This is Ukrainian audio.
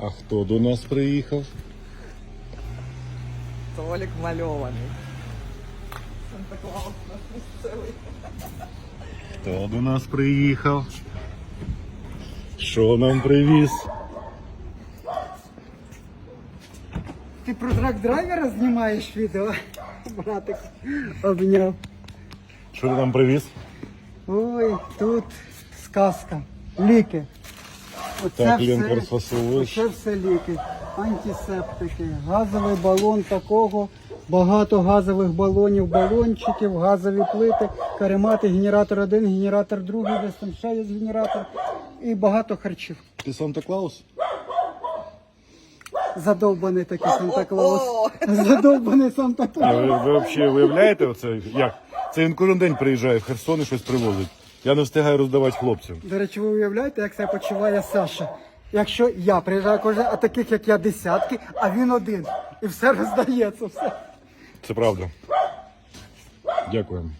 А хто до нас приїхав? Толік мальований. Санта-Клаус наш місцевий. Хто до нас приїхав? Що нам привіз? Ти про драк-драйвера знімаєш відео? Братик обняв. Що ти нам привіз? Ой, тут сказка. Ліки. Оце Так, все- Ленка, розфасовуєш. Це все ліки. Антисептики, газовий балон такого, багато газових балонів, балончиків, газові плити, каремати, генератор один, генератор другий, десь там ще є генератор і багато харчів. Ти Санта-Клаус? Задовбаний такий Санта-Клаус. Задовбаний Санта-Клаус. ви, ви взагалі уявляєте оце? Як? Це він кожен день приїжджає в Херсон і щось привозить. Я не встигаю роздавати хлопцям. До речі, ви уявляєте, як себе почуває Саша? Якщо я приїжджаю кожен, а таких як я десятки, а він один. І все роздається, все. Це правда. Дякуємо.